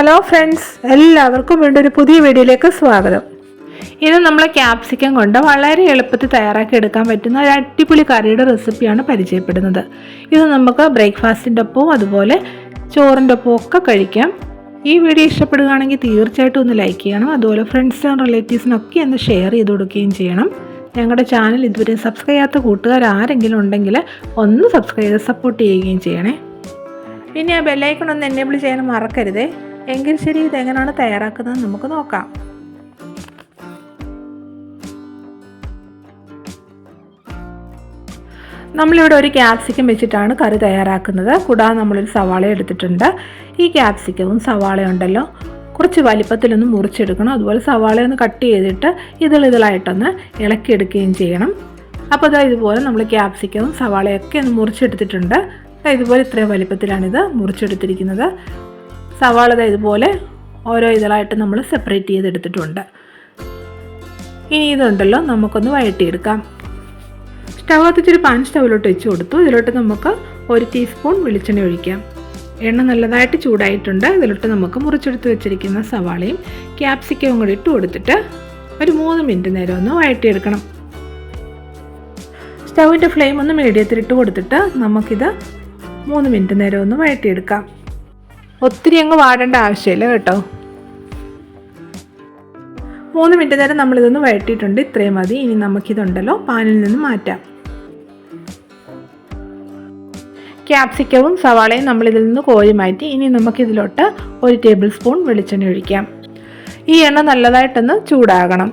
Hello friends എല്ലാവർക്കും വീണ്ടും ഒരു പുതിയ വീഡിയോയിലേക്ക് സ്വാഗതം. ഇത് നമ്മൾ ക്യാപ്സിക്കം കൊണ്ട് വളരെ എളുപ്പത്തിൽ തയ്യാറാക്കി എടുക്കാൻ പറ്റുന്ന ഒരു അടിപൊളി കറിയുടെ റെസിപ്പിയാണ് പരിചയപ്പെടുന്നത്. ഇത് നമുക്ക് ബ്രേക്ക്ഫാസ്റ്റിന്റെ ഒപ്പവും അതുപോലെ ചോറിന്റെ ഒപ്പവും ഒക്കെ കഴിക്കാം. ഈ വീഡിയോ ഇഷ്ടപ്പെടുകയാണെങ്കിൽ തീർച്ചയായിട്ടും ഒന്ന് ലൈക്ക് ചെയ്യണം. അതുപോലെ ഫ്രണ്ട്സിനും റിലേറ്റീവ്സിനൊക്കെ ഒന്ന് ഷെയർ ചെയ്ത് കൊടുക്കുകയും ചെയ്യണം. ഞങ്ങളുടെ ചാനൽ ഇതുവരെ സബ്സ്ക്രൈബ് ചെയ്യാത്ത കൂട്ടുകാർ ആരെങ്കിലും ഉണ്ടെങ്കിൽ ഒന്ന് സബ്സ്ക്രൈബ് ചെയ്ത് സപ്പോർട്ട് ചെയ്യുകയും ചെയ്യണേ. പിന്നെ ആ ബെല്ലൈക്കൺ ഒന്ന് എനേബിൾ ചെയ്യാൻ മറക്കരുതേ. എങ്കിൽ ശരി ഇതെങ്ങനെയാണ് തയ്യാറാക്കുന്നത് നമുക്ക് നോക്കാം. നമ്മളിവിടെ ഒരു ക്യാപ്സിക്കം വെച്ചിട്ടാണ് കറി തയ്യാറാക്കുന്നത്. കൂടാതെ നമ്മളൊരു സവാള എടുത്തിട്ടുണ്ട്. ഈ ക്യാപ്സിക്കവും സവാള ഉണ്ടല്ലോ. കുറച്ച് വലിപ്പത്തിലൊന്ന് മുറിച്ചെടുക്കണം. അതുപോലെ സവാള ഒന്ന് കട്ട് ചെയ്തിട്ട് ഇതിളിതളായിട്ടൊന്ന് ഇളക്കിയെടുക്കുകയും ചെയ്യണം. അപ്പോൾ അതാ ഇതുപോലെ നമ്മൾ ക്യാപ്സിക്കവും സവാളയൊക്കെ ഒന്ന് മുറിച്ചെടുത്തിട്ടുണ്ട്. ഇതുപോലെ ഇത്രയും വലിപ്പത്തിലാണിത് മുറിച്ചെടുത്തിരിക്കുന്നത്. സവാള ഇതുപോലെ ഓരോ ഇതളായിട്ട് നമ്മൾ സെപ്പറേറ്റ് ചെയ്തെടുത്തിട്ടുണ്ട്. ഇനി ഇതുണ്ടല്ലോ നമുക്കൊന്ന് വഴട്ടിയെടുക്കാം സ്റ്റവ് കത്തിച്ചൊരു പാൻ സ്റ്റവിലോട്ട് വെച്ച് കൊടുത്തു. ഇതിലോട്ട് നമുക്ക് ഒരു ടീസ്പൂൺ വെളിച്ചെണ്ണ ഒഴിക്കാം. എണ്ണ നല്ലതായിട്ട് ചൂടായിട്ടുണ്ട്. ഇതിലോട്ട് നമുക്ക് മുറിച്ചെടുത്ത് വെച്ചിരിക്കുന്ന സവാളയും ക്യാപ്സിക്കവും കൂടി ഇട്ട് കൊടുത്തിട്ട് ഒരു മൂന്ന് മിനിറ്റ് നേരം ഒന്ന് വഴട്ടിയെടുക്കണം സ്റ്റൗവിന്റെ ഫ്ലെയിം ഒന്ന് മീഡിയത്തിൽ ഇട്ട് കൊടുത്തിട്ട് നമുക്കിത് മൂന്ന് മിനിറ്റ് നേരം ഒന്ന് വഴറ്റിയെടുക്കാം. ഒത്തിരി അങ്ങ് വാടേണ്ട ആവശ്യമില്ല കേട്ടോ. മൂന്ന് മിനിറ്റ് നേരം നമ്മളിതൊന്ന് വഴറ്റിയിട്ടുണ്ട്. ഇത്രയും മതി. ഇനി നമുക്കിതുണ്ടല്ലോ. പാനിൽ നിന്ന് മാറ്റാം. ക്യാപ്സിക്കവും സവാളയും നമ്മളിതിൽ നിന്ന് കോരി മാറ്റി ഇനി നമുക്കിതിലോട്ട് ഒരു ടേബിൾ സ്പൂൺ വെളിച്ചെണ്ണ ഒഴിക്കാം. ഈ എണ്ണ നല്ലതായിട്ടൊന്ന് ചൂടാകണം.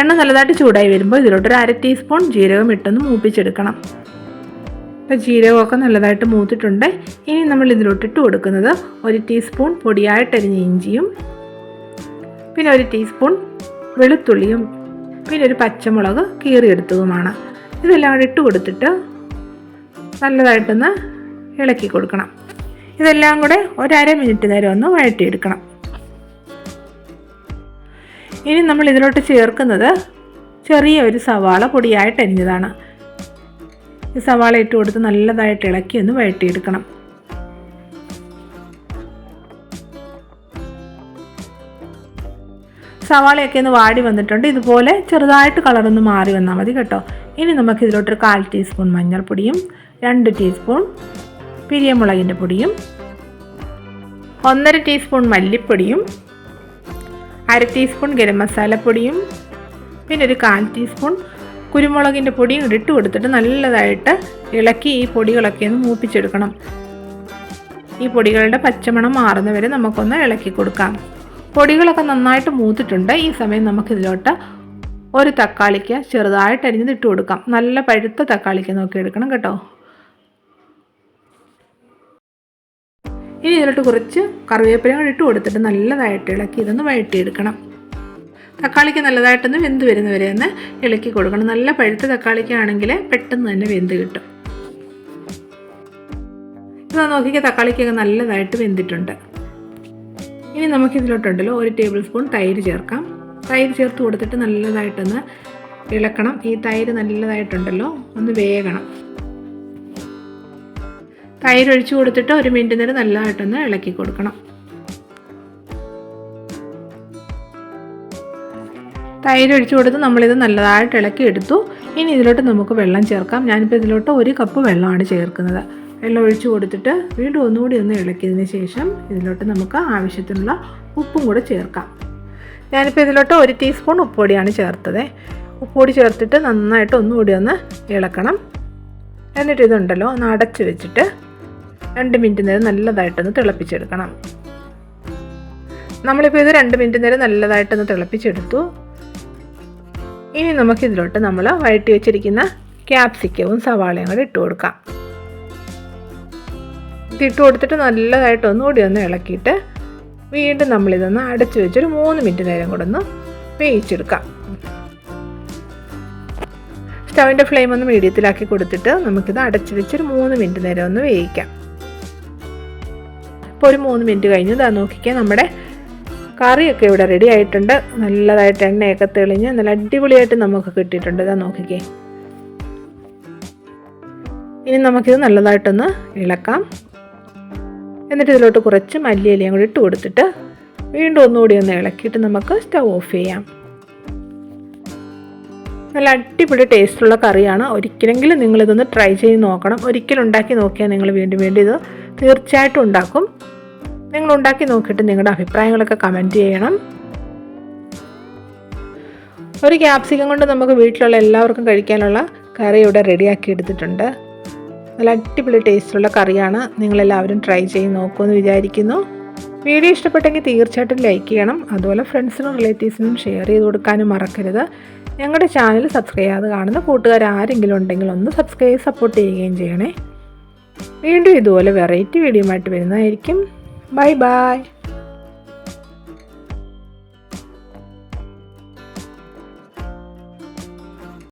എണ്ണ നല്ലതായിട്ട് ചൂടായി വരുമ്പോൾ ഇതിലോട്ട് ഒരു അര ടീസ്പൂൺ ജീരകം ഇട്ടൊന്ന് മൂപ്പിച്ചെടുക്കണം. ഇപ്പോൾ ജീരകമൊക്കെ നല്ലതായിട്ട് മൂത്തിട്ടുണ്ട്. ഇനി നമ്മൾ ഇതിലോട്ട് ഇട്ട് കൊടുക്കുന്നത് ഒരു ടീസ്പൂൺ പൊടിയായിട്ടരിഞ്ഞ ഇഞ്ചിയും പിന്നെ ഒരു ടീസ്പൂൺ വെളുത്തുള്ളിയും പിന്നെ ഒരു പച്ചമുളക് കീറിയെടുത്തതുമാണ്. ഇതെല്ലാം കൂടി ഇട്ട് കൊടുത്തിട്ട് നല്ലതായിട്ടൊന്ന് ഇളക്കി കൊടുക്കണം. ഇതെല്ലാം കൂടെ ഒരര മിനിറ്റ് നേരം ഒന്ന് വഴറ്റിയെടുക്കണം. ഇനി നമ്മൾ ഇതിലോട്ട് ചേർക്കുന്നത് ചെറിയ ഒരു സവാള പൊടിയായിട്ട് അരിഞ്ഞതാണ്. ഈ സവാള ഇട്ട് കൊടുത്ത് നല്ലതായിട്ട് ഇളക്കി ഒന്ന് വഴറ്റിയെടുക്കണം. സവാളയൊക്കെ ഒന്ന് വാടി വന്നിട്ടുണ്ട്. ഇതുപോലെ ചെറുതായിട്ട് കളറൊന്ന് മാറി വന്നാൽ മതി കേട്ടോ. ഇനി നമുക്ക് ഇതിലോട്ടൊരു കാൽ ടീസ്പൂൺ മഞ്ഞൾപ്പൊടിയും രണ്ട് ടീസ്പൂൺ പിരിയമുളകിന്റെ പൊടിയും ഒന്നര ടീസ്പൂൺ മല്ലിപ്പൊടിയും അര ടീസ്പൂൺ ഗരം മസാലപ്പൊടിയും പിന്നെ ഒരു കാൽ ടീസ്പൂൺ കുരുമുളകിന്റെ പൊടിയും ഇട്ട് കൊടുത്തിട്ട് നല്ലതായിട്ട് ഇളക്കി ഈ പൊടികളൊക്കെ ഒന്ന് മൂപ്പിച്ചെടുക്കണം. ഈ പൊടികളുടെ പച്ചമണം മാറുന്നവരെ നമുക്കൊന്ന് ഇളക്കി കൊടുക്കാം. പൊടികളൊക്കെ നന്നായിട്ട് മൂത്തിട്ടുണ്ട്. ഈ സമയം നമുക്കിതിലോട്ട് ഒരു തക്കാളിക്ക് ചെറുതായിട്ട് അരിഞ്ഞത് ഇട്ട് കൊടുക്കാം. നല്ല പഴുത്ത തക്കാളിക്ക് നോക്കി എടുക്കണം കേട്ടോ. ഇനി ഇതിലോട്ട് കുറച്ച് കറിവേപ്പില കൂടി ഇട്ട് കൊടുത്തിട്ട് നല്ലതായിട്ട് ഇളക്കി ഇതൊന്ന് വഴറ്റിയെടുക്കണം. തക്കാളിക്ക് നല്ലതായിട്ടൊന്ന് വെന്ത് വരുന്നവരെ ഒന്ന് ഇളക്കി കൊടുക്കണം. നല്ല പഴുത്ത തക്കാളിക്കാണെങ്കിൽ പെട്ടെന്ന് തന്നെ വെന്ത് കിട്ടും. ഇത് നോക്കിക്കുക തക്കാളിക്കൊക്കെ നല്ലതായിട്ട് വെന്തിട്ടുണ്ട്. ഇനി നമുക്കിതിലോട്ടുണ്ടല്ലോ ഒരു ടേബിൾ സ്പൂൺ തൈര് ചേർക്കാം. തൈര് ചേർത്ത് കൊടുത്തിട്ട് നല്ലതായിട്ടൊന്ന് ഇളക്കണം. ഈ തൈര് നല്ലതായിട്ടുണ്ടല്ലോ ഒന്ന് വേകണം. തൈര് ഒഴിച്ചു കൊടുത്തിട്ട് ഒരു മിനിറ്റ് നേരം നല്ലതായിട്ടൊന്ന് ഇളക്കി കൊടുക്കണം. തൈര് ഒഴിച്ചു കൊടുത്ത് നമ്മളിത് നല്ലതായിട്ട് ഇളക്കി എടുത്തു ഇനി ഇതിലോട്ട് നമുക്ക് വെള്ളം ചേർക്കാം. ഞാനിപ്പോൾ ഇതിലോട്ട് ഒരു കപ്പ് വെള്ളമാണ് ചേർക്കുന്നത്. വെള്ളം ഒഴിച്ചു കൊടുത്തിട്ട് വീണ്ടും ഒന്നുകൂടി ഒന്ന് ഇളക്കിയതിന് ശേഷം ഇതിലോട്ട് നമുക്ക് ആവശ്യത്തിനുള്ള ഉപ്പും കൂടെ ചേർക്കാം. ഞാനിപ്പോൾ ഇതിലോട്ട് ഒരു ടീസ്പൂൺ ഉപ്പുപൊടിയാണ് ചേർത്തത്. ഉപ്പുപൊടി ചേർത്തിട്ട് നന്നായിട്ട് ഒന്നുകൂടി ഒന്ന് ഇളക്കണം. എന്നിട്ട് ഇതുണ്ടല്ലോ ഒന്ന് അടച്ച് വെച്ചിട്ട് രണ്ട് മിനിറ്റ് നേരം നല്ലതായിട്ടൊന്ന് തിളപ്പിച്ചെടുക്കണം. നമ്മളിപ്പോൾ ഇത് രണ്ട് മിനിറ്റ് നേരം നല്ലതായിട്ടൊന്ന് തിളപ്പിച്ചെടുത്തു. ഇനി നമുക്കിതിലോട്ട് നമ്മൾ വഴറ്റി വെച്ചിരിക്കുന്ന ക്യാപ്സിക്കവും സവാളയും കൂടെ ഇട്ട് കൊടുക്കാം. ഇതിട്ട് കൊടുത്തിട്ട് നല്ലതായിട്ട് ഒന്നുകൂടി ഒന്ന് ഇളക്കിയിട്ട് വീണ്ടും നമ്മളിതൊന്ന് അടച്ചു വെച്ചൊരു മൂന്ന് മിനിറ്റ് നേരം കൂടെ ഒന്ന് വേവിച്ചെടുക്കാം. സ്റ്റവിന്റെ ഫ്ലെയിം ഒന്ന് മീഡിയത്തിലാക്കി കൊടുത്തിട്ട് നമുക്കിത് അടച്ചു വെച്ചൊരു മൂന്ന് മിനിറ്റ് നേരം ഒന്ന് വേവിക്കാം. ഇപ്പോൾ ഒരു മൂന്ന് മിനിറ്റ് കഴിഞ്ഞ്. ഇതാ നോക്കിക്കാൻ നമ്മുടെ കറിയൊക്കെ ഇവിടെ റെഡി ആയിട്ടുണ്ട്. നല്ലതായിട്ട് എണ്ണയൊക്കെ തെളിഞ്ഞ് നല്ല അടിപൊളിയായിട്ട് നമുക്ക് കിട്ടിയിട്ടുണ്ട്. ഇതാ നോക്കിക്കേ. ഇനി നമുക്കിത് നല്ലതായിട്ടൊന്ന് ഇളക്കാം. എന്നിട്ട് ഇതിലോട്ട് കുറച്ച് മല്ലിയിലയും കൂടി ഇട്ട് കൊടുത്തിട്ട് വീണ്ടും ഒന്നുകൂടി ഒന്ന് ഇളക്കിയിട്ട് നമുക്ക് സ്റ്റവ് ഓഫ് ചെയ്യാം. നല്ല അടിപൊളി ടേസ്റ്റുള്ള കറിയാണ്. ഒരിക്കലെങ്കിലും നിങ്ങളിതൊന്ന് ട്രൈ ചെയ്ത് നോക്കണം. ഒരിക്കലും ഉണ്ടാക്കി നോക്കിയാൽ നിങ്ങൾ വീണ്ടും വീണ്ടും ഇത് തീർച്ചയായിട്ടും ഉണ്ടാക്കും. നിങ്ങൾ ഉണ്ടാക്കി നോക്കിയിട്ട് നിങ്ങളുടെ അഭിപ്രായങ്ങളൊക്കെ കമന്റ് ചെയ്യണം. ഒരു ക്യാപ്സിക്കം കൊണ്ട് നമുക്ക് വീട്ടിലുള്ള എല്ലാവർക്കും കഴിക്കാനുള്ള കറി ഇവിടെ റെഡിയാക്കി എടുത്തിട്ടുണ്ട്. നല്ല അടിപൊളി ടേസ്റ്റുള്ള കറിയാണ്. നിങ്ങളെല്ലാവരും ട്രൈ ചെയ്ത് നോക്കുമെന്ന് വിചാരിക്കുന്നു. വീഡിയോ ഇഷ്ടപ്പെട്ടെങ്കിൽ തീർച്ചയായിട്ടും ലൈക്ക് ചെയ്യണം. അതുപോലെ ഫ്രണ്ട്സിനും റിലേറ്റീവ്സിനും ഷെയർ ചെയ്ത് കൊടുക്കാനും മറക്കരുത്. ഞങ്ങളുടെ ചാനൽ സബ്സ്ക്രൈബ് ചെയ്യാതെ കാണുന്ന കൂട്ടുകാർ ആരെങ്കിലും ഉണ്ടെങ്കിൽ ഒന്ന് സബ്സ്ക്രൈബ് സപ്പോർട്ട് ചെയ്യുകയും ചെയ്യണേ. വീണ്ടും ഇതുപോലെ വെറൈറ്റി വീഡിയോ ആയിട്ട് വരുന്നതായിരിക്കും. Bye-bye!